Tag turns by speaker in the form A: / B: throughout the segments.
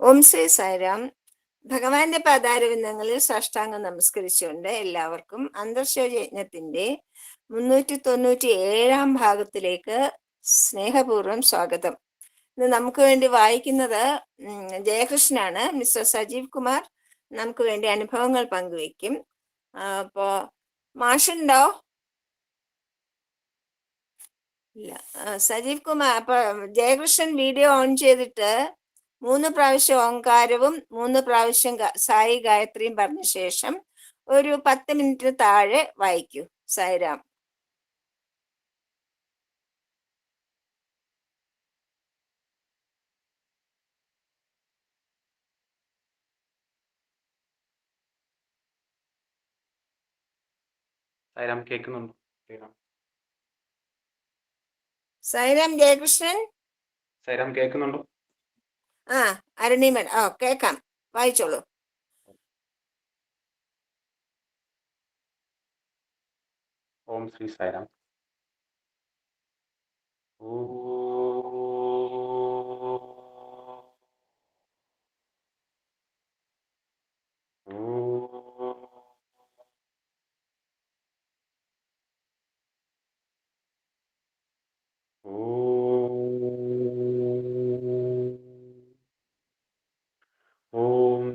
A: ഓം ശ്രീ സായിരാം. ഭഗവാന്റെ പാതാരവിന്ദങ്ങളിൽ സാഷ്ടാംഗം നമസ്കരിച്ചുകൊണ്ട് എല്ലാവർക്കും അന്തർശോച യജ്ഞത്തിന്റെ മുന്നൂറ്റി തൊണ്ണൂറ്റി ഏഴാം ഭാഗത്തിലേക്ക് സ്നേഹപൂർവം സ്വാഗതം. ഇന്ന് നമുക്ക് വേണ്ടി വായിക്കുന്നത് ജയകൃഷ്ണനാണ്. മിസ്റ്റർ സജീവ് കുമാർ നമുക്ക് വേണ്ടി അനുഭവങ്ങൾ പങ്കുവെക്കും അപ്പോ മാഷുണ്ടോ? ഇല്ല. സജീവ് കുമാർ അപ്പൊ ജയകൃഷ്ണൻ വീഡിയോ ഓൺ ചെയ്തിട്ട് മൂന്ന് പ്രാവശ്യം ഓങ്കാരവും മൂന്ന് പ്രാവശ്യം സായി ഗായത്രിയും പറഞ്ഞ ശേഷം ഒരു പത്ത് മിനിറ്റ് താഴെ വായിക്കൂ. സായിരാം.
B: സായിരാം കേൾക്കുന്നുണ്ടോ? സായിരാം
A: ജയകൃഷ്ണൻ?
B: സായിരാം കേൾക്കുന്നുണ്ടോ?
A: ആ അരുണിമൻ ആ കേക്കാം വായിച്ചോളൂ.
B: ഓം ശ്രീ സായരാം. ഓ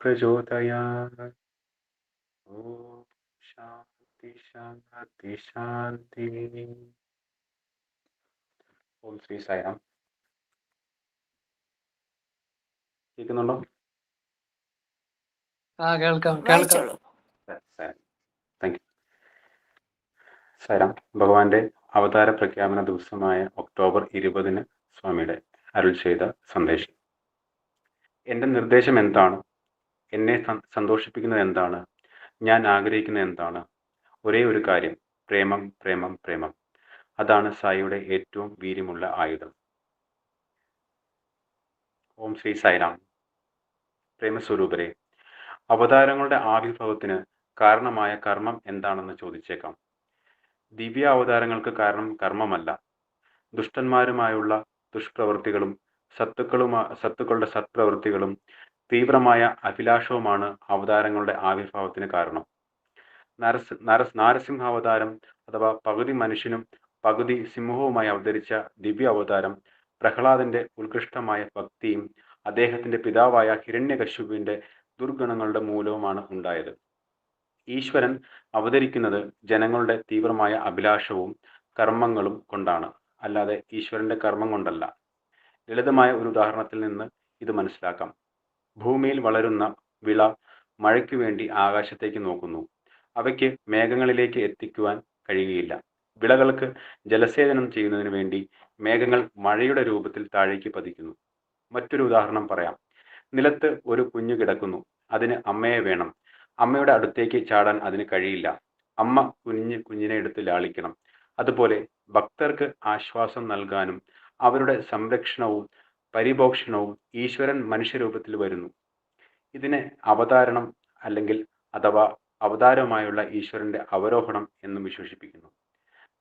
B: പ്രചോദയാത് ഓം ശാന്തി ശാന്തി ശാന്തി ഓം ശ്രീ സായിറാം കേൾക്കുന്നുണ്ടോ?
C: ആ കേൾക്കാം കേൾക്കാം.
A: വായിച്ചോളൂ.
B: താങ്ക് യു സായിറാം ഭഗവാന്റെ അവതാര പ്രഖ്യാപന ദിവസമായ ഒക്ടോബർ ഇരുപതിന് സ്വാമിയുടെ അരുൾ ചെയ്ത സന്ദേശം. എന്റെ നിർദ്ദേശം എന്താണ്? എന്നെ സന്തോഷിപ്പിക്കുന്നത് എന്താണ്? ഞാൻ ആഗ്രഹിക്കുന്നത് എന്താണ്? ഒരേ ഒരു കാര്യം പ്രേമം പ്രേമം പ്രേമം. അതാണ് സായിയുടെ ഏറ്റവും വീര്യമുള്ള ആയുധം. ഓം ശ്രീ സായിരാം. പ്രേമസ്വരൂപരെ അവതാരങ്ങളുടെ ആവിർഭവത്തിന് കാരണമായ കർമ്മം എന്താണെന്ന് ചോദിച്ചേക്കാം. ദിവ്യ അവതാരങ്ങൾക്ക് കാരണം കർമ്മമല്ല. ദുഷ്ടന്മാരുമായുള്ള ദുഷ്പ്രവൃത്തികളും സത്തുക്കളുമാ സത്തുക്കളുടെ സത്പ്രവൃത്തികളും തീവ്രമായ അഭിലാഷവുമാണ് അവതാരങ്ങളുടെ ആവിർഭാവത്തിന് കാരണം. നരസ് നരസ് നാരസിംഹാവതാരം അഥവാ പകുതി മനുഷ്യനും പകുതി സിംഹവുമായി അവതരിച്ച ദിവ്യ അവതാരം പ്രഹ്ലാദന്റെ ഉത്കൃഷ്ടമായ ഭക്തിയും അദ്ദേഹത്തിന്റെ പിതാവായ ഹിരണ്യകശുവിന്റെ ദുർഗുണങ്ങളുടെ മൂലവുമാണ് ഉണ്ടായത്. ഈശ്വരൻ അവതരിക്കുന്നത് ജനങ്ങളുടെ തീവ്രമായ അഭിലാഷവും കർമ്മങ്ങളും കൊണ്ടാണ്. അല്ലാതെ ഈശ്വരന്റെ കർമ്മം കൊണ്ടല്ല. ലളിതമായ ഒരു ഉദാഹരണത്തിൽ നിന്ന് ഇത് മനസ്സിലാക്കാം. ഭൂമിയിൽ വളരുന്ന വിള മഴയ്ക്ക് വേണ്ടി ആകാശത്തേക്ക് നോക്കുന്നു. അവയ്ക്ക് മേഘങ്ങളിലേക്ക് എത്തിക്കുവാൻ കഴിയുകയില്ല. വിളകൾക്ക് ജലസേചനം ചെയ്യുന്നതിന് വേണ്ടി മേഘങ്ങൾ മഴയുടെ രൂപത്തിൽ താഴേക്ക് പതിക്കുന്നു. മറ്റൊരു ഉദാഹരണം പറയാം. നിലത്ത് ഒരു കുഞ്ഞു കിടക്കുന്നു. അതിന് അമ്മയെ വേണം. അമ്മയുടെ അടുത്തേക്ക് ചാടാൻ അതിന് കഴിയില്ല. അമ്മ കുഞ്ഞ് കുഞ്ഞിനെ എടുത്ത് ലാളിക്കണം. അതുപോലെ ഭക്തർക്ക് ആശ്വാസം നൽകാനും അവരുടെ സംരക്ഷണവും പരിപോഷണവും ഈശ്വരൻ മനുഷ്യരൂപത്തിൽ വരുന്നു. ഇതിനെ അവതാരണം അല്ലെങ്കിൽ അഥവാ അവതാരമായുള്ള ഈശ്വരന്റെ അവരോഹണം എന്നും വിശേഷിപ്പിക്കുന്നു.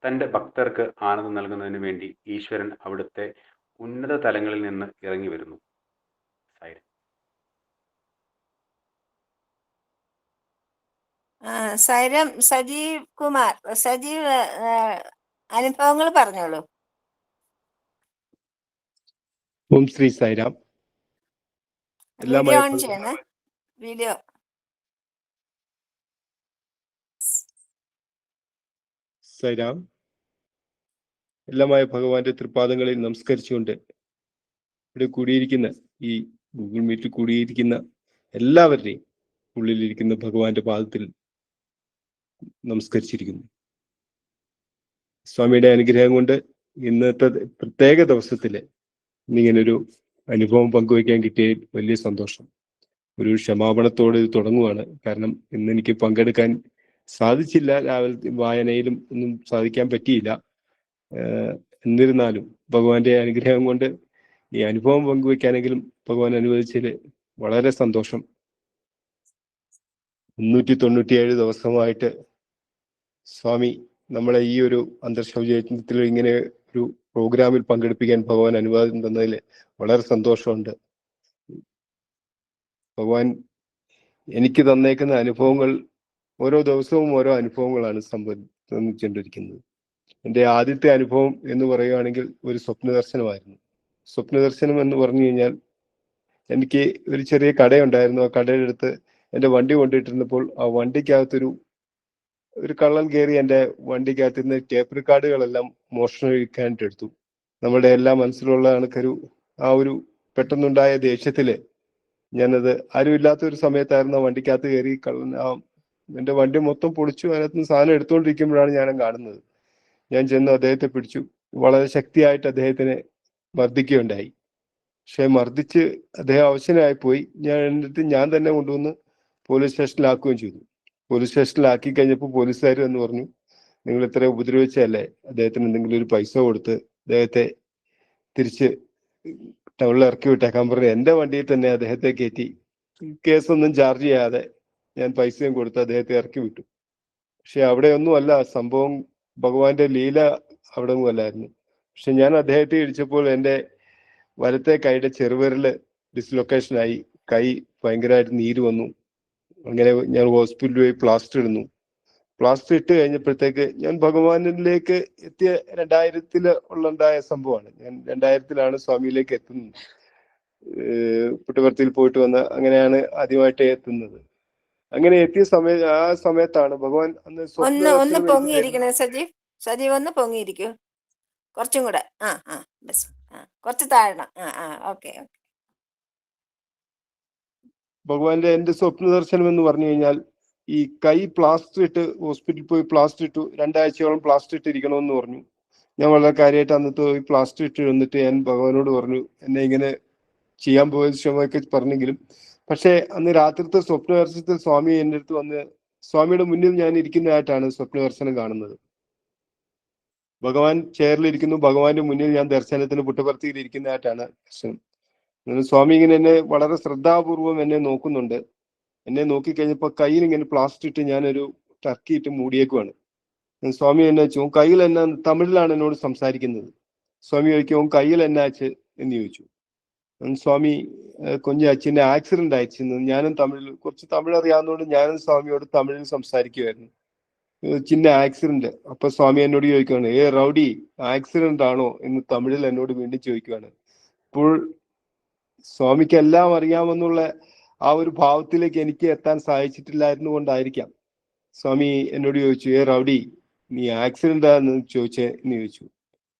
B: തന്റെ ഭക്തർക്ക് ആനന്ദം നൽകുന്നതിന് വേണ്ടി ഈശ്വരൻ അവിടുത്തെ ഉന്നത തലങ്ങളിൽ നിന്ന് ഇറങ്ങി വരുന്നു.
A: സജീവ് കുമാർ സജീവ് അനുഭവങ്ങൾ പറഞ്ഞോളൂ.
D: ഓം ശ്രീ സൈറാം എല്ലാം
A: വീഡിയോ ഓൺ
D: മലയാള-
A: വീഡിയോ.
D: സായിരാം എല്ലാമായ ഭഗവാന്റെ തൃപ്പാദങ്ങളിൽ നമസ്കരിച്ചുകൊണ്ട് ഇവിടെ കൂടിയിരിക്കുന്ന ഈ ഗൂഗിൾ മീറ്റിൽ കൂടിയിരിക്കുന്ന എല്ലാവരുടെയും ഉള്ളിലിരിക്കുന്ന ഭഗവാന്റെ പാദത്തിൽ നമസ്കരിച്ചിരിക്കുന്നു. സ്വാമിയുടെ അനുഗ്രഹം കൊണ്ട് ഇന്നത്തെ പ്രത്യേക ദിവസത്തിൽ ഇന്നിങ്ങനൊരു അനുഭവം പങ്കുവയ്ക്കാൻ കിട്ടിയതിൽ വലിയ സന്തോഷം. ഒരു ക്ഷമാപണത്തോടെ ഇത് തുടങ്ങുവാണ്. കാരണം ഇന്ന് എനിക്ക് പങ്കെടുക്കാൻ സാധിച്ചില്ല. രാവിലെ വായനയിലും ഒന്നും സാധിക്കാൻ പറ്റിയില്ല. എന്നിരുന്നാലും ഭഗവാന്റെ അനുഗ്രഹം കൊണ്ട് ഈ അനുഭവം പങ്കുവെക്കാനെങ്കിലും ഭഗവാൻ അനുവദിച്ചതിൽ വളരെ സന്തോഷം. മുന്നൂറ്റി തൊണ്ണൂറ്റിയേഴ് ദിവസമായിട്ട് സ്വാമി നമ്മളെ ഈ ഒരു അന്തർശൗചയത്തിൽ ഇങ്ങനെ ഒരു പ്രോഗ്രാമിൽ പങ്കെടുപ്പിക്കാൻ ഭഗവാൻ അനുവാദം തന്നതിൽ വളരെ സന്തോഷമുണ്ട്. ഭഗവാൻ എനിക്ക് തന്നേക്കുന്ന അനുഭവങ്ങൾ ഓരോ ദിവസവും ഓരോ അനുഭവങ്ങളാണ് സംബന്ധിച്ചുകൊണ്ടിരിക്കുന്നത് എന്റെ ആദ്യത്തെ അനുഭവം എന്ന് പറയുകയാണെങ്കിൽ ഒരു സ്വപ്ന ദർശനമായിരുന്നു സ്വപ്ന ദർശനം എന്ന് പറഞ്ഞു കഴിഞ്ഞാൽ എനിക്ക് ഒരു ചെറിയ കടയുണ്ടായിരുന്നു. ആ കടയുടെ അടുത്ത് എന്റെ വണ്ടി കൊണ്ടിട്ടിരുന്നപ്പോൾ ആ വണ്ടിക്കകത്തൊരു ഒരു കള്ളൻ കയറി എന്റെ വണ്ടിക്കകത്ത് നിന്ന് ടേപ്പ് റെക്കാർഡുകളെല്ലാം മോഷണം കഴിക്കാനായിട്ട് എടുത്തു. നമ്മുടെ എല്ലാ മനസ്സിലുള്ള കണക്കൊരു ആ ഒരു പെട്ടെന്നുണ്ടായ ദേഷ്യത്തിൽ ഞാനത് ആരുമില്ലാത്ത ഒരു സമയത്തായിരുന്നു വണ്ടിക്കകത്ത് കയറി കള്ളൻ ആ എന്റെ വണ്ടി മൊത്തം പൊളിച്ചു അതിനകത്ത് നിന്ന് സാധനം എടുത്തുകൊണ്ടിരിക്കുമ്പോഴാണ് ഞാൻ കാണുന്നത്. ഞാൻ ചെന്ന് അദ്ദേഹത്തെ പിടിച്ചു. വളരെ ശക്തിയായിട്ട് അദ്ദേഹത്തിനെ മർദ്ദിക്കുകയുണ്ടായി. പക്ഷെ മർദ്ദിച്ച് അദ്ദേഹം അവശനായി പോയി ഞാൻ എന്നിട്ട് ഞാൻ തന്നെ കൊണ്ടുവന്ന് പോലീസ് സ്റ്റേഷനിലാക്കുകയും ചെയ്തു. പോലീസ് സ്റ്റേഷനിലാക്കി കഴിഞ്ഞപ്പോൾ പോലീസുകാർ എന്ന് പറഞ്ഞു നിങ്ങൾ ഇത്ര ഉപദ്രവിച്ചല്ലേ അദ്ദേഹത്തിന് എന്തെങ്കിലും ഒരു പൈസ കൊടുത്ത് അദ്ദേഹത്തെ തിരിച്ച് ടൗണിൽ ഇറക്കി വിട്ടേക്കാൻ പറഞ്ഞു. എന്റെ വണ്ടിയിൽ തന്നെ അദ്ദേഹത്തെ കയറ്റി. കേസൊന്നും ചാർജ് ചെയ്യാതെ ഞാൻ പൈസയും കൊടുത്ത് അദ്ദേഹത്തെ ഇറക്കി വിട്ടു. പക്ഷെ അവിടെ ഒന്നും അല്ല സംഭവം ഭഗവാന്റെ ലീല അവിടെ ഒന്നും അല്ലായിരുന്നു. പക്ഷെ ഞാൻ അദ്ദേഹത്തെ ഇടിച്ചപ്പോൾ എന്റെ വലത്തെ കൈയുടെ ചെറുവിരൽ ഡിസ്ലൊക്കേഷനായി കൈ ഭയങ്കരമായിട്ട് നീര് വന്നു. അങ്ങനെ ഞാൻ ഹോസ്പിറ്റലിൽ പോയി പ്ലാസ്റ്റർ ഇടുന്നു. പ്ലാസ്റ്റർ ഇട്ട് കഴിഞ്ഞപ്പോഴത്തേക്ക് ഞാൻ ഭഗവാനിലേക്ക് എത്തിയ രണ്ടായിരത്തിൽ ഉള്ളുണ്ടായ സംഭവമാണ്. ഞാൻ രണ്ടായിരത്തിലാണ് സ്വാമിയിലേക്ക് എത്തുന്നത്. ഏഹ് പുട്ടപർത്തിയിൽ പോയിട്ട് വന്ന അങ്ങനെയാണ് ആദ്യമായിട്ട് എത്തുന്നത്. അങ്ങനെ എത്തിയ സമയ ആ സമയത്താണ് ഭഗവാൻ അന്ന്
A: ഒന്ന് ഒന്ന് പൊങ്ങിയിരിക്കണേ സജീവ്. സജീവ് ഒന്ന് പൊങ്ങിയിരിക്കൂ. കുറച്ചും കൂടെ. ആ ആ ബസ്. ആ കുറച്ച് താഴണം ആ ആ ഓക്കെ ഓക്കെ.
D: ഭഗവാന്റെ എന്റെ സ്വപ്ന ദർശനം എന്ന് പറഞ്ഞു കഴിഞ്ഞാൽ ഈ കൈ പ്ലാസ്റ്റർ ഇട്ട് ഹോസ്പിറ്റലിൽ പോയി പ്ലാസ്റ്റർ ഇട്ടു. രണ്ടാഴ്ചയോളം പ്ലാസ്റ്റർ ഇട്ട് ഇരിക്കണമെന്ന് പറഞ്ഞു. ഞാൻ വളരെ കാര്യമായിട്ട് അന്നത്തെ പോയി പ്ലാസ്റ്റർ ഇട്ട് വന്നിട്ട് ഞാൻ ഭഗവാനോട് പറഞ്ഞു എന്നെ ഇങ്ങനെ ചെയ്യാൻ പോയ ശ്രമമൊക്കെ പറഞ്ഞെങ്കിലും. പക്ഷേ അന്ന് രാത്രിത്തെ സ്വപ്ന ദർശനത്തിൽ സ്വാമി എന്റെ അടുത്ത് വന്ന് സ്വാമിയുടെ മുന്നിൽ ഞാൻ ഇരിക്കുന്നതായിട്ടാണ് സ്വപ്ന ദർശനം കാണുന്നത്. ഭഗവാൻ ചെയറിലിരിക്കുന്നു ഭഗവാന്റെ മുന്നിൽ ഞാൻ ദർശനത്തിന് പുട്ടപർത്തിയിൽ ഇരിക്കുന്നതായിട്ടാണ് ദർശനം. സ്വാമി ഇങ്ങനെ എന്നെ വളരെ ശ്രദ്ധാപൂർവം എന്നെ നോക്കുന്നുണ്ട്. എന്നെ നോക്കിക്കഴിഞ്ഞപ്പോ കയ്യിൽ ഇങ്ങനെ പ്ലാസ്റ്റിക് ഇട്ട് ഞാനൊരു ടർക്കി ഇട്ട് മൂടിയേക്കുവാണ്. സ്വാമി എന്നെ വെച്ചു കയ്യിൽ എന്നെ തമിഴിലാണ് എന്നോട് സംസാരിക്കുന്നത്? സ്വാമി ചോദിക്കും കയ്യിൽ എന്നെ അച്ഛൻ? എന്ന് ചോദിച്ചു. സ്വാമി കൊഞ്ച് അച്ഛന്റെ ആക്സിഡന്റ് അയച്ചിരുന്നു ഞാനും തമിഴിൽ കുറച്ച് തമിഴ് അറിയാവുന്നതുകൊണ്ട് ഞാനും സ്വാമിയോട് തമിഴിൽ സംസാരിക്കുമായിരുന്നു ചിന്ന ആക്സിഡന്റ് അപ്പൊ സ്വാമി എന്നോട് ചോദിക്കുകയാണ് ഏ റൗഡി ആക്സിഡന്റ് ആണോ? എന്ന് തമിഴിൽ എന്നോട് വീണ്ടും ചോദിക്കുകയാണ്. അപ്പോൾ സ്വാമിക്ക് എല്ലാം അറിയാമെന്നുള്ള ആ ഒരു ഭാവത്തിലേക്ക് എനിക്ക് എത്താൻ സാധിച്ചിട്ടില്ലായിരുന്നു കൊണ്ടായിരിക്കാം. സ്വാമി എന്നോട് ചോദിച്ചു ഏ റൗഡി നീ ആക്സിഡന്റ് ആന്ന് ചോദിച്ചേ എന്ന് ചോദിച്ചു.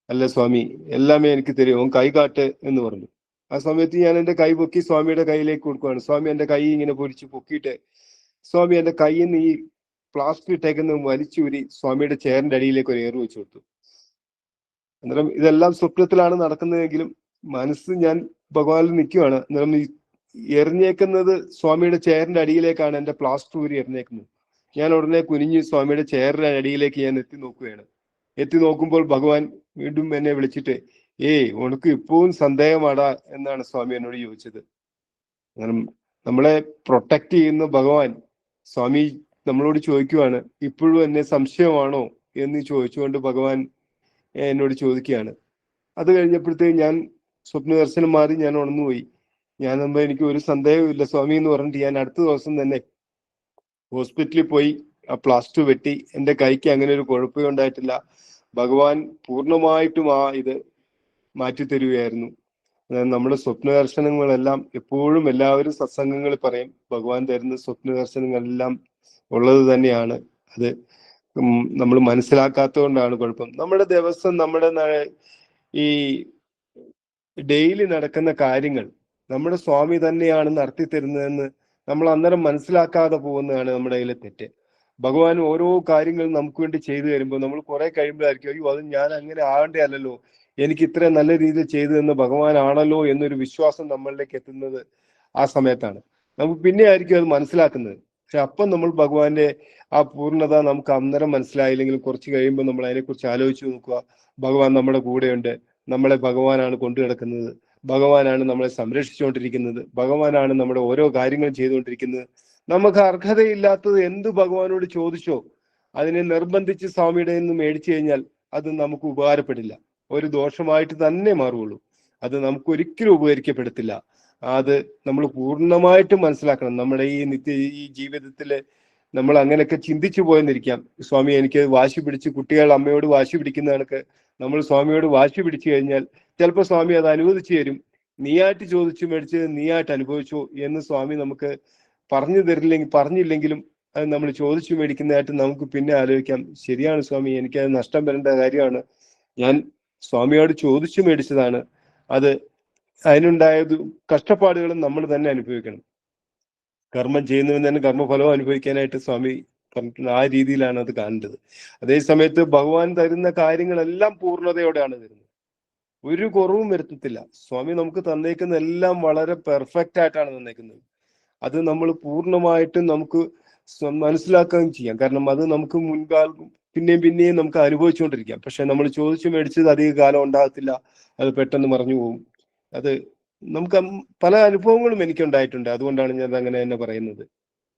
D: അല്ല സ്വാമി എല്ലാമേ എനിക്ക് തരും അവൻ കൈ കാട്ട് എന്ന് പറഞ്ഞു. ആ സമയത്ത് ഞാൻ എന്റെ കൈ പൊക്കി സ്വാമിയുടെ കയ്യിലേക്ക് കൊടുക്കുകയാണ് സ്വാമി എന്റെ കൈ ഇങ്ങനെ പൊരിച്ച് പൊക്കിയിട്ട് സ്വാമി എന്റെ കൈയിൽ നിന്ന് ഈ പ്ലാസ്റ്റിക് ഇട്ടേക്കുന്ന വലിച്ചൂരി സ്വാമിയുടെ ചേറിന്റെ അടിയിലേക്ക് ഒരു ഏറ് വെച്ചു കൊടുത്തു. അന്നേരം ഇതെല്ലാം സ്വപ്നത്തിലാണ് നടക്കുന്നതെങ്കിലും മനസ്സ് ഞാൻ ഭഗവാനിൽ നിൽക്കുവാണ്. അന്നേരം ഈ എറിഞ്ഞേക്കുന്നത് സ്വാമിയുടെ ചെയറിന്റെ അടിയിലേക്കാണ് എന്റെ പ്ലാസ്റ്റർ ഊരി എറിഞ്ഞേക്കുന്നത്. ഞാൻ ഉടനെ കുനിഞ്ഞ് സ്വാമിയുടെ ചെയറിന്റെ അടിയിലേക്ക് ഞാൻ എത്തി നോക്കുകയാണ്. എത്തി നോക്കുമ്പോൾ ഭഗവാൻ വീണ്ടും എന്നെ വിളിച്ചിട്ട് ഏയ് ഉനക്ക് ഇപ്പോഴും സന്ദേഹമാടാ എന്നാണ് സ്വാമി എന്നോട് ചോദിച്ചത്. നമ്മളെ പ്രൊട്ടക്ട് ചെയ്യുന്ന ഭഗവാൻ സ്വാമി നമ്മളോട് ചോദിക്കുവാണ് ഇപ്പോഴും എന്നെ സംശയമാണോ? എന്ന് ചോദിച്ചുകൊണ്ട് ഭഗവാൻ എന്നോട് ചോദിക്കുകയാണ്. അത് കഴിഞ്ഞപ്പോഴത്തേക്ക് ഞാൻ സ്വപ്ന ദർശനം മാറി ഞാൻ ഉണർന്നുപോയി ഞാൻ നമ്മൾ എനിക്ക് ഒരു സന്ദേഹമില്ല സ്വാമി എന്ന് പറഞ്ഞിട്ട് ഞാൻ അടുത്ത ദിവസം തന്നെ ഹോസ്പിറ്റലിൽ പോയി ആ പ്ലാസ്റ്റർ വെട്ടി. എന്റെ കൈക്ക് അങ്ങനെ ഒരു കുഴപ്പമേ ഉണ്ടായിട്ടില്ല. ഭഗവാൻ പൂർണമായിട്ടും ആ ഇത് മാറ്റി തരികയായിരുന്നു. നമ്മുടെ സ്വപ്ന ദർശനങ്ങളെല്ലാം എപ്പോഴും എല്ലാവരും സത്സംഗങ്ങളിൽ പറയും. ഭഗവാൻ തരുന്ന സ്വപ്ന ദർശനങ്ങളെല്ലാം ഉള്ളത് തന്നെയാണ്. അത് നമ്മൾ മനസ്സിലാക്കാത്തത് കൊണ്ടാണ് കുഴപ്പം. നമ്മുടെ ദിവസം നമ്മുടെ ഈ ഡെയിലി നടക്കുന്ന കാര്യങ്ങൾ നമ്മുടെ സ്വാമി തന്നെയാണ് നടത്തി തരുന്നതെന്ന് നമ്മൾ അന്നേരം മനസ്സിലാക്കാതെ പോകുന്നതാണ് നമ്മുടെ കയ്യിലെ തെറ്റ്. ഭഗവാൻ ഓരോ കാര്യങ്ങളും നമുക്ക് വേണ്ടി ചെയ്തു തരുമ്പോൾ നമ്മൾ കുറെ കഴിയുമ്പോഴായിരിക്കും അയ്യോ അത് ഞാൻ അങ്ങനെ ആകണ്ടേ എനിക്ക് ഇത്ര നല്ല രീതിയിൽ ചെയ്തു തന്ന ഭഗവാനാണല്ലോ എന്നൊരു വിശ്വാസം നമ്മളിലേക്ക് എത്തുന്നത് ആ സമയത്താണ്. നമുക്ക് പിന്നെ ആയിരിക്കും അത് മനസ്സിലാക്കുന്നത്. പക്ഷെ അപ്പം നമ്മൾ ഭഗവാന്റെ ആ പൂർണത നമുക്ക് അന്നേരം മനസ്സിലായില്ലെങ്കിൽ കുറച്ച് കഴിയുമ്പോൾ നമ്മൾ അതിനെക്കുറിച്ച് ആലോചിച്ച് നോക്കുക. ഭഗവാൻ നമ്മുടെ കൂടെയുണ്ട്. നമ്മളെ ഭഗവാനാണ് കൊണ്ടു കിടക്കുന്നത് ഭഗവാനാണ് നമ്മളെ സംരക്ഷിച്ചുകൊണ്ടിരിക്കുന്നത്. ഭഗവാനാണ് നമ്മുടെ ഓരോ കാര്യങ്ങളും ചെയ്തുകൊണ്ടിരിക്കുന്നത്. നമുക്ക് അർഹതയില്ലാത്തത് എന്ത് ഭഗവാനോട് ചോദിച്ചോ അതിനെ നിർബന്ധിച്ച് സ്വാമിയുടെ നിന്ന് മേടിച്ചു കഴിഞ്ഞാൽ അത് നമുക്ക് ഉപകാരപ്പെടില്ല. ഒരു ദോഷമായിട്ട് തന്നെ മാറുകയുള്ളൂ. അത് നമുക്ക് ഒരിക്കലും ഉപകരിക്കപ്പെടത്തില്ല. അത് നമ്മൾ പൂർണമായിട്ടും മനസ്സിലാക്കണം. നമ്മുടെ ഈ നിത്യ ഈ ജീവിതത്തിൽ നമ്മൾ അങ്ങനെയൊക്കെ ചിന്തിച്ചു പോയെന്നിരിക്കാം. സ്വാമി എനിക്ക് വാശി പിടിച്ച് കുട്ടികൾ അമ്മയോട് വാശി പിടിക്കുന്ന കണക്ക് നമ്മൾ സ്വാമിയോട് വാശി പിടിച്ചു കഴിഞ്ഞാൽ ചിലപ്പോൾ സ്വാമി അത് അനുവദിച്ചു തരും. നീയായിട്ട് ചോദിച്ചു മേടിച്ച് നീയായിട്ട് അനുഭവിച്ചു എന്ന് സ്വാമി നമുക്ക് പറഞ്ഞു തരില്ലെങ്കിൽ പറഞ്ഞില്ലെങ്കിലും അത് നമ്മൾ ചോദിച്ചു മേടിക്കുന്നതായിട്ട് നമുക്ക് പിന്നെ ആലോചിക്കാം. ശരിയാണ് സ്വാമി എനിക്കത് നഷ്ടം വരേണ്ട കാര്യമാണ്. ഞാൻ സ്വാമിയോട് ചോദിച്ചു മേടിച്ചതാണ്. അത് അതിനുണ്ടായ കഷ്ടപ്പാടുകളും നമ്മൾ തന്നെ അനുഭവിക്കണം. കർമ്മം ചെയ്യുന്നവൻ തന്നെ കർമ്മഫലവും അനുഭവിക്കാനായിട്ട് സ്വാമി പറഞ്ഞിട്ടുണ്ട് ആ രീതിയിലാണ് അത് കാണേണ്ടത്. അതേ സമയത്ത് ഭഗവാൻ തരുന്ന കാര്യങ്ങളെല്ലാം പൂർണതയോടെയാണ് തരുന്നത്. ഒരു കുറവും വരുത്തത്തില്ല. സ്വാമി നമുക്ക് തന്നേക്കുന്ന എല്ലാം വളരെ പെർഫെക്റ്റ് ആയിട്ടാണ് തന്നേക്കുന്നത്. അത് നമ്മൾ പൂർണമായിട്ടും നമുക്ക് മനസ്സിലാക്കുകയും ചെയ്യാം. കാരണം അത് നമുക്ക് മുൻകാൽ പിന്നെയും പിന്നെയും നമുക്ക് അനുഭവിച്ചുകൊണ്ടിരിക്കാം. പക്ഷെ നമ്മൾ ചോദിച്ചു മേടിച്ചത് അധിക കാലം ഉണ്ടാകത്തില്ല. അത് പെട്ടെന്ന് മറഞ്ഞു പോകും അത് നമുക്ക് പല അനുഭവങ്ങളും എനിക്കുണ്ടായിട്ടുണ്ട്. അതുകൊണ്ടാണ് ഞാൻ അങ്ങനെ തന്നെ പറയുന്നത്.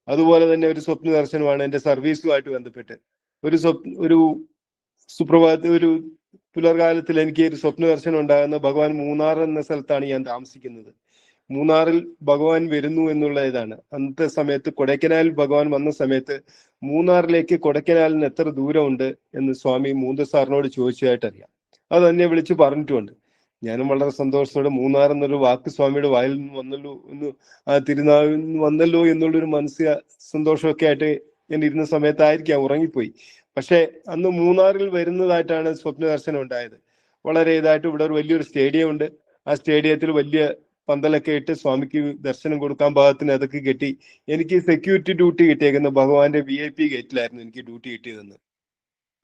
D: അതുപോലെ തന്നെ ഒരു സ്വപ്ന ദർശനമാണ് എന്റെ സർവീസുമായിട്ട് ബന്ധപ്പെട്ട്. ഒരു സ്വപ്ന ഒരു സുപ്രഭാത ഒരു പുലർകാലത്തിൽ എനിക്ക് ഒരു സ്വപ്ന ദർശനം ഉണ്ടാകുന്ന ഭഗവാൻ മൂന്നാർ എന്ന സ്ഥലത്താണ് ഞാൻ താമസിക്കുന്നത്. മൂന്നാറിൽ ഭഗവാൻ വരുന്നു എന്നുള്ള ഇതാണ് അന്നത്തെ സമയത്ത് കൊടൈക്കനാലിൽ ഭഗവാൻ വന്ന സമയത്ത് മൂന്നാറിലേക്ക് കൊടൈക്കനാലിന് എത്ര ദൂരമുണ്ട് എന്ന് സ്വാമി മൂന്ന് സാറിനോട് ചോദിച്ചതായിട്ട് അറിയാം അത് എന്നെ വിളിച്ച് പറഞ്ഞിട്ടുമുണ്ട്. ഞാനും വളരെ സന്തോഷത്തോടെ മൂന്നാർ എന്നൊരു വാക്ക് സ്വാമിയുടെ വായിൽ നിന്ന് വന്നല്ലോ എന്ന് ആ തിരുനാളിൽ നിന്ന് വന്നല്ലോ എന്നുള്ളൊരു മനസ്സിക സന്തോഷമൊക്കെ ആയിട്ട് ഞാൻ ഇരുന്ന സമയത്തായിരിക്കാം ഉറങ്ങിപ്പോയി. പക്ഷെ അന്ന് മൂന്നാറിൽ വരുന്നതായിട്ടാണ് സ്വപ്ന ദർശനം ഉണ്ടായത്. വളരെ ഇതായിട്ട് ഇവിടെ ഒരു വലിയൊരു സ്റ്റേഡിയം ഉണ്ട്. ആ സ്റ്റേഡിയത്തിൽ വലിയ പന്തലൊക്കെ ഇട്ട് സ്വാമിക്ക് ദർശനം കൊടുക്കാൻ ഭാഗത്തിന് അതൊക്കെ കെട്ടി എനിക്ക് സെക്യൂരിറ്റി ഡ്യൂട്ടി കിട്ടിയേക്കുന്ന ഭഗവാന്റെ വി ഐ പി ഗേറ്റിലായിരുന്നു എനിക്ക് ഡ്യൂട്ടി കിട്ടിയതെന്ന്.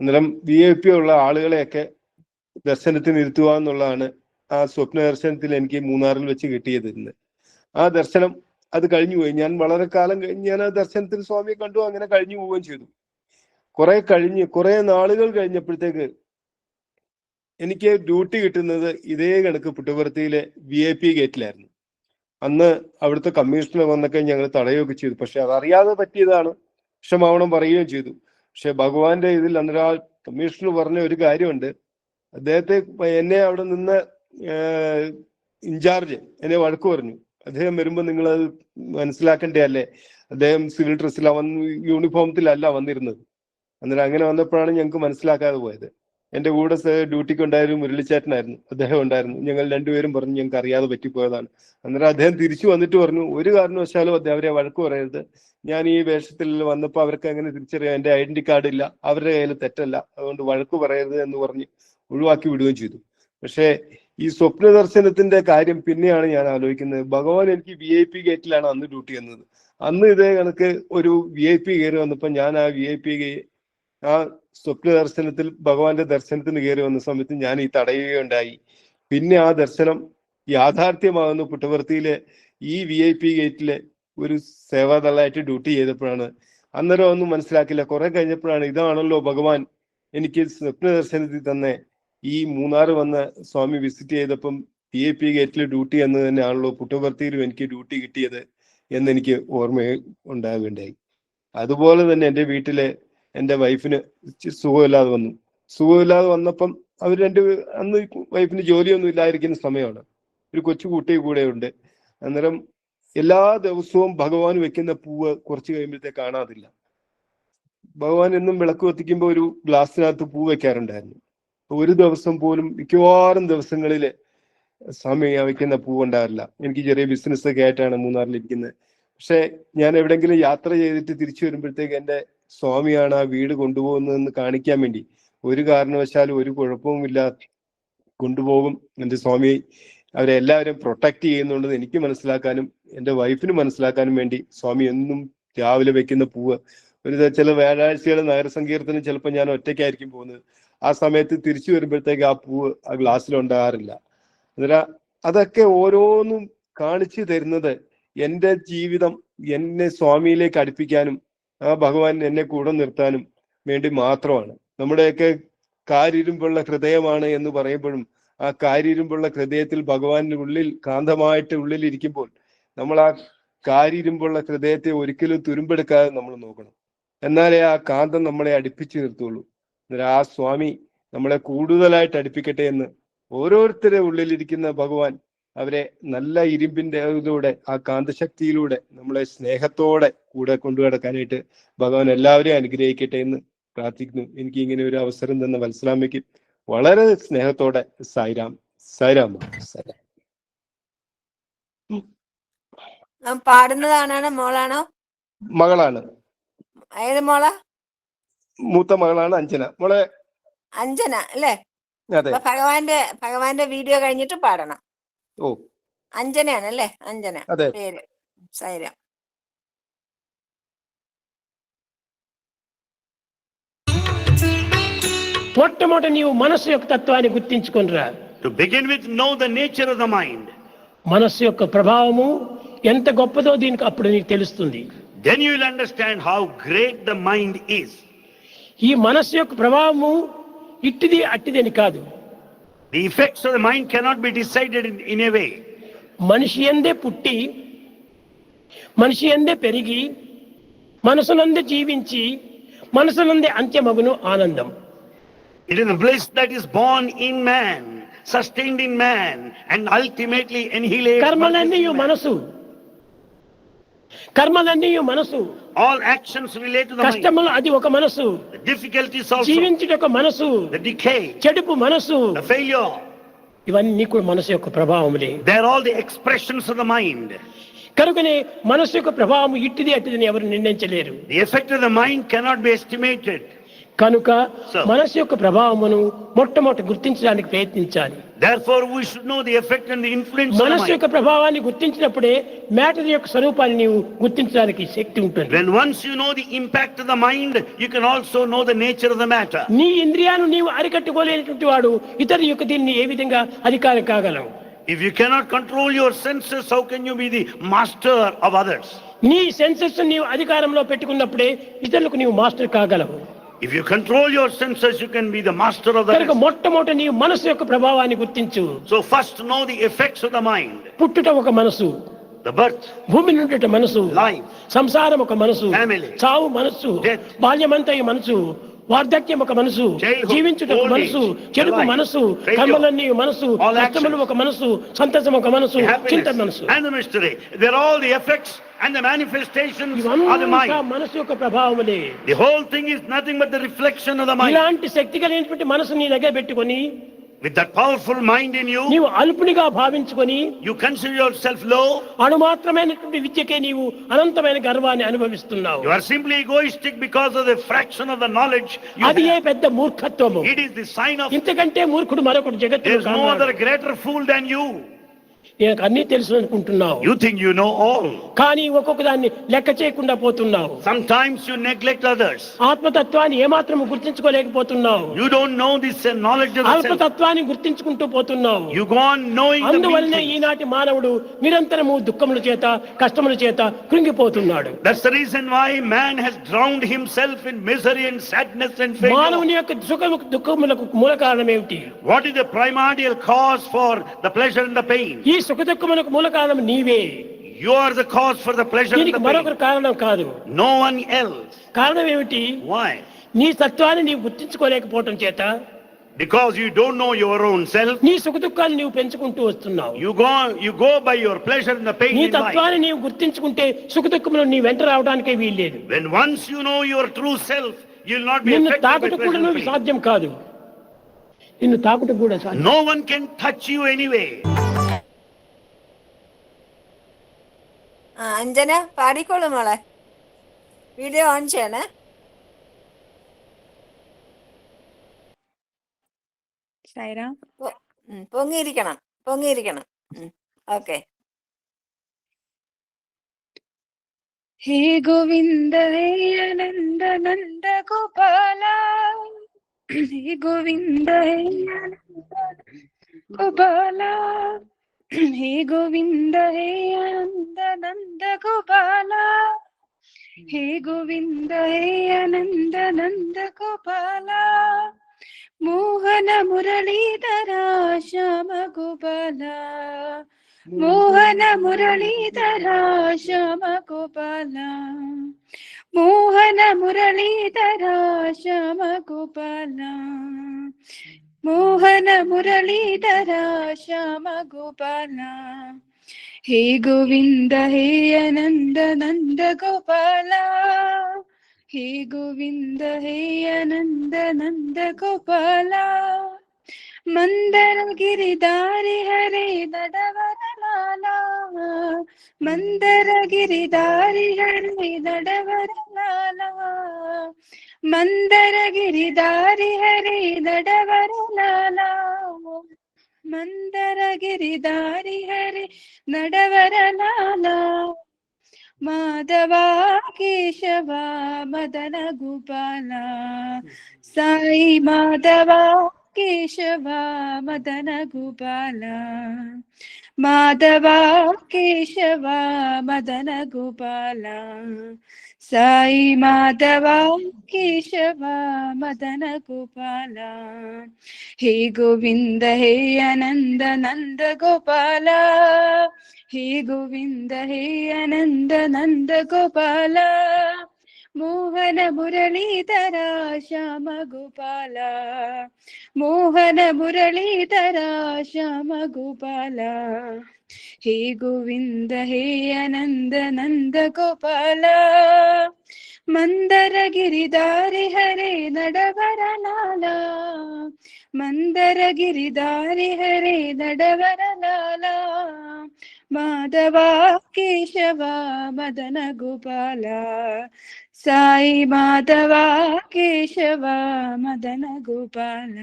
D: അന്നേരം വി ഐ പി ഉള്ള ആളുകളെയൊക്കെ ദർശനത്തിന് ഇരുത്തുക എന്നുള്ളതാണ് ആ സ്വപ്ന ദർശനത്തിൽ എനിക്ക് മൂന്നാറിൽ വെച്ച് കിട്ടിയത് ഇന്ന്. ആ ദർശനം അത് കഴിഞ്ഞു പോയി. ഞാൻ വളരെ കാലം കഴിഞ്ഞ് ഞാൻ ആ ദർശനത്തിൽ സ്വാമിയെ കണ്ടു. അങ്ങനെ കഴിഞ്ഞു പോവുകയും ചെയ്തു. കുറെ കഴിഞ്ഞ് കുറെ നാളുകൾ കഴിഞ്ഞപ്പോഴത്തേക്ക് എനിക്ക് ഡ്യൂട്ടി കിട്ടുന്നത് ഇതേ കണക്ക് പുട്ടുപുറത്തിയിലെ വി ഐ പി ഗേറ്റിലായിരുന്നു അന്ന് അവിടുത്തെ കമ്മീഷണർ വന്നൊക്കെ ഞങ്ങൾ തടയുകയൊക്കെ ചെയ്തു. പക്ഷെ അതറിയാതെ പറ്റിയതാണ്. ക്ഷമാവണം പറയുകയും ചെയ്തു. പക്ഷെ ഭഗവാന്റെ ഇതിൽ അന്നൊരാൾ കമ്മീഷണർ പറഞ്ഞ ഒരു കാര്യമുണ്ട്. അദ്ദേഹത്തെ എന്നെ അവിടെ നിന്ന് ഇൻചാർജ് എന്നെ വഴക്ക് പറഞ്ഞു. അദ്ദേഹം വരുമ്പോൾ നിങ്ങൾ അത് മനസ്സിലാക്കണ്ടേ അല്ലേ അദ്ദേഹം സിവിൽ ഡ്രസ്സിലാ വന്ന് യൂണിഫോമത്തിലല്ല വന്നിരുന്നത്. അന്നേരം അങ്ങനെ വന്നപ്പോഴാണ് ഞങ്ങൾക്ക് മനസ്സിലാക്കാതെ പോയത്. എന്റെ കൂടെ ഡ്യൂട്ടിക്ക് ഉണ്ടായിരുന്നു മുരളിച്ചേട്ടനായിരുന്നു. അദ്ദേഹം ഉണ്ടായിരുന്നു. ഞങ്ങൾ രണ്ടുപേരും പറഞ്ഞു ഞങ്ങൾക്ക് അറിയാതെ പറ്റിപ്പോയതാണ്. അന്നേരം അദ്ദേഹം തിരിച്ചു വന്നിട്ട് പറഞ്ഞു ഒരു കാരണവശാലും അദ്ദേഹം അവരെ വഴക്ക് പറയരുത്. ഞാൻ ഈ വേഷത്തിൽ വന്നപ്പോൾ അവർക്ക് അങ്ങനെ തിരിച്ചറിയാം? എന്റെ ഐഡന്റി കാർഡ് ഇല്ല. അവരുടെ കയ്യിൽ തെറ്റല്ല. അതുകൊണ്ട് വഴക്ക് പറയരുത് എന്ന് പറഞ്ഞ് ഒഴിവാക്കി വിടുകയും ചെയ്തു. പക്ഷേ ഈ സ്വപ്ന ദർശനത്തിന്റെ കാര്യം പിന്നെയാണ് ഞാൻ ആലോചിക്കുന്നത്. ഭഗവാൻ എനിക്ക് വി ഐ പി ഗേറ്റിലാണ് അന്ന് ഡ്യൂട്ടി ചെയ്യുന്നത് അന്ന് ഇതേ കണക്ക് ഒരു വി ഐ പി കയറി വന്നപ്പോൾ ഞാൻ ആ വി ഐ പി ആ സ്വപ്ന ദർശനത്തിൽ ഭഗവാന്റെ ദർശനത്തിന് കയറി വന്ന സമയത്ത് ഞാൻ ഈ തടയുകയുണ്ടായി. പിന്നെ ആ ദർശനം യാഥാർത്ഥ്യമാകുന്ന പുട്ടവർത്തിയിലെ ഈ വി ഐ പി ഗേറ്റിലെ ഒരു സേവാദളായിട്ട് ഡ്യൂട്ടി ചെയ്തപ്പോഴാണ്. അന്നേരം ഒന്നും മനസ്സിലാക്കില്ല. കുറെ കഴിഞ്ഞപ്പോഴാണ് ഇതാണല്ലോ ഭഗവാൻ എനിക്ക് സ്വപ്ന ദർശനത്തിൽ തന്നെ. ഈ മൂന്നാർ വന്ന് സ്വാമി വിസിറ്റ് ചെയ്തപ്പം പി എ പി ഗേറ്റിൽ ഡ്യൂട്ടി എന്ന് തന്നെയാണല്ലോ പുട്ടപർത്തിയിലും എനിക്ക് ഡ്യൂട്ടി കിട്ടിയത് എന്ന് എനിക്ക് ഓർമ്മ ഉണ്ടാകുകയുണ്ടായി അതുപോലെ തന്നെ എന്റെ വീട്ടിലെ എന്റെ വൈഫിന് സുഖമില്ലാതെ വന്നു. സുഖമില്ലാതെ വന്നപ്പം അവർ രണ്ട് അന്ന് വൈഫിന് ജോലിയൊന്നും ഇല്ലാതിരിക്കുന്ന സമയമാണ്. ഒരു കൊച്ചു കുട്ടി കൂടെ ഉണ്ട്. അന്നേരം എല്ലാ ദിവസവും ഭഗവാൻ വെക്കുന്ന പൂവ് കുറച്ച് കഴിയുമ്പോഴത്തേക്ക് കാണാതില്ല. ഭഗവാൻ എന്നും വിളക്ക് കത്തിക്കുമ്പോൾ ഒരു ഗ്ലാസ്സിനകത്ത് പൂ വെക്കാറുണ്ടായിരുന്നു. ഒരു ദിവസം പോലും മിക്കവാറും ദിവസങ്ങളിൽ സമയം വയ്ക്കുന്ന പൂവുണ്ടാവില്ല. എനിക്ക് ചെറിയ ബിസിനസ് ഒക്കെ ആയിട്ടാണ് മൂന്നാറിൽ ഇരിക്കുന്നത്. പക്ഷെ ഞാൻ എവിടെങ്കിലും യാത്ര ചെയ്തിട്ട് തിരിച്ചു വരുമ്പോഴത്തേക്ക് എന്റെ സ്വാമിയാണ് ആ വീട് കൊണ്ടുപോകുന്നതെന്ന് കാണിക്കാൻ വേണ്ടി ഒരു കാരണവശാലും ഒരു കുഴപ്പവുമില്ല കൊണ്ടുപോകും എന്റെ സ്വാമി അവരെ എല്ലാവരും പ്രൊട്ടക്ട് ചെയ്യുന്നുണ്ടെന്ന് എനിക്ക് മനസ്സിലാക്കാനും എന്റെ വൈഫിന് മനസ്സിലാക്കാനും വേണ്ടി സ്വാമി എന്നും രാവിലെ വെക്കുന്ന പൂവ്. ഒരു ചില വ്യാഴാഴ്ചകൾ നഗരസങ്കീർത്തനം ചിലപ്പോൾ ഞാൻ ഒറ്റയ്ക്കായിരിക്കും പോകുന്നത്. ആ സമയത്ത് തിരിച്ചു വരുമ്പോഴത്തേക്ക് ആ പൂവ് ആ ഗ്ലാസ്സിൽ ഉണ്ടാകാറില്ല. അന്നേരം അതൊക്കെ ഓരോന്നും കാണിച്ചു തരുന്നത് എന്റെ ജീവിതം എന്നെ സ്വാമിയിലേക്ക് അടുപ്പിക്കാനും ആ ഭഗവാൻ എന്നെ കൂടെ നിർത്താനും വേണ്ടി മാത്രമാണ്. നമ്മുടെയൊക്കെ കാരിരുമ്പുള്ള ഹൃദയമാണ് എന്ന് പറയുമ്പോഴും ആ കാരിരുമ്പുള്ള ഹൃദയത്തിൽ ഭഗവാന്റെ ഉള്ളിൽ കാന്തമായിട്ട് ഉള്ളിൽ ഇരിക്കുമ്പോൾ നമ്മൾ ആ കാരിരുമ്പുള്ള ഹൃദയത്തെ ഒരിക്കലും തുരുമ്പെടുക്കാതെ നമ്മൾ നോക്കണം. എന്നാലേ ആ കാന്തം നമ്മളെ അടുപ്പിച്ചു നിർത്തുള്ളൂ. അന്നേരം ആ സ്വാമി നമ്മളെ കൂടുതലായിട്ട് അടുപ്പിക്കട്ടെ എന്ന് ഓരോരുത്തരുടെ ഉള്ളിലിരിക്കുന്ന ഭഗവാൻ അവരെ നല്ല ഇരുമ്പിന്റെ ഇതിലൂടെ ആ കാന്തശക്തിയിലൂടെ നമ്മളെ സ്നേഹത്തോടെ കൂടെ കൊണ്ടുനടക്കാനായിട്ട് ഭഗവാൻ എല്ലാവരെയും അനുഗ്രഹിക്കട്ടെ എന്ന് പ്രാർത്ഥിക്കുന്നു. എനിക്ക് ഇങ്ങനെ ഒരു അവസരം തന്ന വത്സലാമയ്ക്ക് വളരെ സ്നേഹത്തോടെ സായിരാം സായിരാം. സായിരാം
A: മോളാണോ?
D: മകളാണ്.
A: ഏത് മോളാ?
D: മൂത്ത മകളാണ് അഞ്ജന മോളെ
A: അഞ്ജന അല്ലേ
D: അതെ
A: അപ്പൊ ഭഗവാന്റെ ഭഗവാന്റെ വീഡിയോ കഴിഞ്ഞിട്ട് പാടണം
D: ഓ
A: അഞ്ജനയാണ് അല്ലേ അഞ്ജന
D: അതെ
A: പേര് സൈരം
C: మొట్టమొదట నీవు మనస్సు యొక్క తత్వాన్ని గుర్తించుకొనిరా
E: To begin with, know the nature of the mind.
C: మనస్సు యొక్క ప్రభావము ఎంత గొప్పదో దీనికి అప్పుడు నీకు తెలుస్తుంది
E: Then you will understand how great the mind is.
C: ఈ మనస్సు యొక్క ప్రభావము ఇట్టిది అట్టిదని కాదు.
E: The effects of the mind cannot be decided in a way
C: మనిషి ఎందే పుట్టి మనిషి ఎందే పెరిగి మనసునందే జీవించి మనసునందే అంత్యమగును ఆనందం.
E: It is bliss that is born in man sustained in man and ultimately annihilate
C: కర్మలన్నీ మనసు. కర్మలన్నీ మనసు.
E: ఆల్ యాక్షన్స్ రిలేట్ టు
C: కష్టములు అది ఒక మనసు.
E: డిఫికల్టీస్ ఆల్సో
C: జీవించుట ఒక మనసు.
E: ద డికే
C: చెడుపు మనసు.
E: ద ఫెయిల్యూర్
C: ఇవన్నీ కూడా మనసు యొక్క ప్రభావములే.
E: They are all the expressions of the mind
C: కనుకనే మనసు యొక్క ప్రభావం ఇట్టిది అట్టిది ఎవరు నిర్ణయించలేరు.
E: The effect of the mind cannot be estimated
C: కనుక మనసు యొక్క ప్రభావమును మొట్టమొదటి గుర్తించడానికి ప్రయత్నించాలి. మనసు యొక్క ప్రభావాన్ని గుర్తించినప్పుడే మ్యాటర్ యొక్క స్వరూపాన్ని నీవు గుర్తించడానికి శక్తి ఉంటుంది.
E: When once you know the impact the mind you can also know the nature the matter
C: నీ ఇంద్రియాలను నీవు అరికట్టుకోలేనటువంటి వాడు ఇతర యొక్క దీన్ని ఏ విధంగా అధికారం కాగలవు?
E: If you cannot control your senses how can you be the master of others
C: నీ సెన్సెస్ నీవు అధికారంలో పెట్టుకున్నప్పుడే ఇతరులకు నీవు master కాగలవు.
E: If you control your senses, you can be the master of the
C: కనుక
E: rest.
C: మొట్టమొదటి నీవు మనసు యొక్క ప్రభావాన్ని గుర్తించు
E: So first know the effects of the mind.
C: పుట్టుట ఒక మనసు
E: The birth,
C: భూమి నుండి మనసు
E: life,
C: సంసారం ఒక మనసు
E: Family.
C: చావు మనసు
E: Death.
C: బాల్యమంతా ఈ మనసు వార్ధక్యం ఒక మనసు జీవించుట ఒక మనసు చెడుపు మనసు కర్మలన్నీ మనసు కష్టములు. ఒక మనసు సంతసం ఒక మనసు చింత మనసు
E: and the mystery. They're all the effects and the manifestations of the mind.
C: మనసు యొక్క ప్రభావములే
E: The whole thing is nothing but the reflection of the mind.
C: ఇలాంటి శక్తి కలిగినటువంటి మనసు నీ దగ్గర పెట్టుకొని
E: with that powerful mind in you
C: నీవు అల్పునిగా భావించుకొని
E: యు కన్సిడర్ యువర్ సెల్ఫ్లో
C: అణుమాత్రమైనటువంటి విద్యకే నీవు అనంతమైన గర్వాన్ని అనుభవిస్తున్నావు.
E: You are simply egoistic because of the fraction of the knowledge
C: అది ఏ పెద్ద మూర్ఖత్వము.
E: It is the sign of
C: ఇంతకంటే మూర్ఖుడు మరొకడు జగత్తు there
E: is no other greater fool than you
C: నేను అన్ని తెలుసు అనుకుంటున్నావు
E: You think you know all.
C: కానీ ఒక్కొక్క దాన్ని లెక్క చేయకుండా పోతున్నావు
E: Sometimes you neglect others.
C: ఆత్మతత్వాన్ని ఏమాత్రం గుర్తించుకోలేకపోతున్నావు
E: You don't know this uh, knowledge of the self.
C: అల్పతత్వాన్ని గుర్తించుకుంటూ పోతున్నావు
E: You go on knowing the
C: అందువల్లనే
E: meaning.
C: ఈనాటి మానవుడు నిరంతరము దుఃఖముల చేత కష్టముల చేత కృంగిపోతున్నాడు
E: That's the reason why man has drowned himself in misery and sadness and failure.
C: మానవుని యొక్క సుఖము దుఃఖములకు మూల కారణం ఏమిటి
E: What is the primordial cause for the pleasure and the pain?
C: ఈ సుఖదుఖములకు మూల కారణం నీవే.
E: You are the cause for the pleasure
C: దీనికి మరొకరు కారణం కాదు.
E: నో వన్ ఎల్స్
C: కారణం ఏమిటి?
E: వై
C: నీ సత్వాన్ని నీవు గుర్తించుకోలేకపోవటం చేత.
E: Because you don't know your own self
C: నీ సుఖ దుఃఖాలు నీవు పెంచుకుంటూ వస్తున్నావు.
E: You go you go by your pleasure in the pain
C: నీ తత్వాన్ని నీవు గుర్తించుకుంటే సుఖ దుఃఖములు నీ వెంట రావడానికే వీల్లేదు.
E: When once you know your true self you will not be
C: నిన్ను తాకుట కూడా సాధ్యం కాదు. నిన్ను తాకుట కూడా సాధ్యం
E: no one can touch you anyway
A: Anjana പാടിക്കോളൂ മോളെ. വീഡിയോ ഓൺ ചെയ്യണേ. പൊങ്ങിയിരിക്കണം പൊങ്ങിയിരിക്കണം. ഓക്കെ.
F: ഹേ ഗോവിന്ദ ഹേ അനന്ദ നന്ദ ഗോപാല. ഹേ ഗോവിന്ദ ഹേ അനന്ദ ഗോപാല. ಹೇ ಗೋವಿಂದ ಹೇ ಆನಂದ ನಂದ ಗೋಪಾಲ ಹೇ ಗೋವಿಂದ ಹೇ ಆನಂದ ನಂದ ಗೋಪಾಲ ಮೋಹನ ಮುರಳೀಧರ ಶ್ಯಾಮ ಗೋಪಾಲ ಮೋಹನ ಮುರಳೀಧರ ಶ್ಯಾಮ ಗೋಪಾಲ ಮೋಹನ ಮುರಳೀಧರ ಶ್ಯಾಮ ಗೋಪಾಲ ಮೋಹನ ಮುರಳೀಧರ ಶ್ಯಾಮ ಗೋಪಾಲ ಹೇ ಗೋವಿಂದ ಹೇ ಅನಂದ ನಂದ ಗೋಪಾಲ ಹೇ ಗೋವಿಂದ ಹೇ ಅನಂದ ನಂದ ಗೋಪಾಲ मंदर गिरिधारी हरे दडवर लाला। मंदर गिरिधारी हरे दडवर लाला। मंदर गिरिधारी हरे दडवर लाला। मंदर गिरिधारी हरे दडवर लाला। माधवा, केशवा, मदन, गोपाला। साई माधवा केशव मदन गोपाल। माधवा केशव मदन गोपाला। साई माधवा केशव मदन गोपाला। हे गोविंद, हे अनन्द नंद गोपाला। हे गोविंद, हे अनन्द नंद गोपाला। ಮೋಹನ ಮುರಳೀಧರ ಶ್ಯಾಮ ಗೋಪಾಲ ಮೋಹನ ಮುರಳೀಧರ ಶ್ಯಾಮ ಗೋಪಾಲ ಹೇ ಗೋವಿಂದ ಹೇ ಅನಂದ ನಂದ ಗೋಪಾಲ ಮಂದರ ಗಿರಿಧಾರಿ ಹರೇ ನಡವರ ಲಾಲ ಮಂದರ ಗಿರಿಧಾರಿ ಹರೇ ನಡವರ ಲಾಲ ಮಾಧವ ಕೇಶವ ಮದನ ಗೋಪಾಲ സായി മാധവ കേശവ മദന ഗോപാല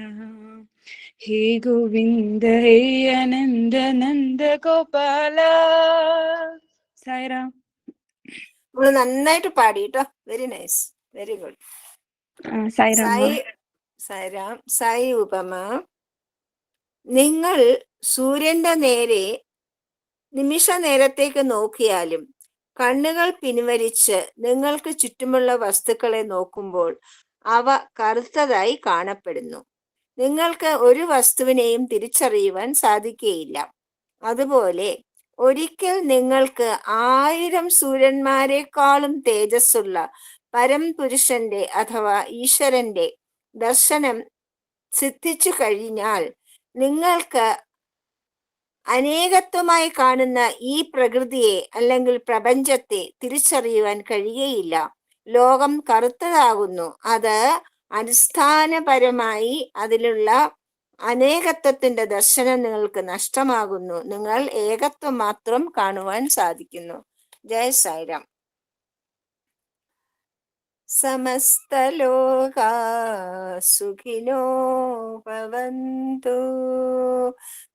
F: ഹേ ഗോവിന്ദ ഹേ അനന്ദ നന്ദ ഗോപാല
A: സായിറാം നന്നായിട്ട് പാടി കേട്ടോ very nice
F: very good
A: Sai Sairam Sai ഉപമ. നിങ്ങൾ സൂര്യന്റെ നേരെ നിമിഷ നേരത്തേക്ക് നോക്കിയാലും കണ്ണുകൾ പിൻവലിച്ച് നിങ്ങൾക്ക് ചുറ്റുമുള്ള വസ്തുക്കളെ നോക്കുമ്പോൾ അവ കറുത്തതായി കാണപ്പെടുന്നു. നിങ്ങൾക്ക് ഒരു വസ്തുവിനെയും തിരിച്ചറിയുവാൻ സാധിക്കുകയില്ല അതുപോലെ ഒരിക്കൽ നിങ്ങൾക്ക് ആയിരം സൂര്യന്മാരെക്കാളും തേജസ്സുള്ള പരംപുരുഷന്റെ അഥവാ ഈശ്വരന്റെ ദർശനം സിദ്ധിച്ചു കഴിഞ്ഞാൽ നിങ്ങൾക്ക് അനേകത്വമായി കാണുന്ന ഈ പ്രകൃതിയെ അല്ലെങ്കിൽ പ്രപഞ്ചത്തെ തിരിച്ചറിയുവാൻ കഴിയുകയില്ല ലോകം കറുത്തതാകുന്നു. അത് അടിസ്ഥാനപരമായി അതിലുള്ള അനേകത്വത്തിന്റെ ദർശനം നിങ്ങൾക്ക് നഷ്ടമാകുന്നു. നിങ്ങൾ ഏകത്വം മാത്രം കാണുവാൻ സാധിക്കുന്നു. ജയ സായിരാം. സമസ്തലോകാ സുഖിനോ ഭവന്തു.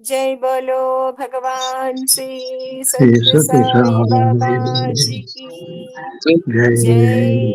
A: जय बोलो भगवान श्री सत्य साई बाबा जी की। जय।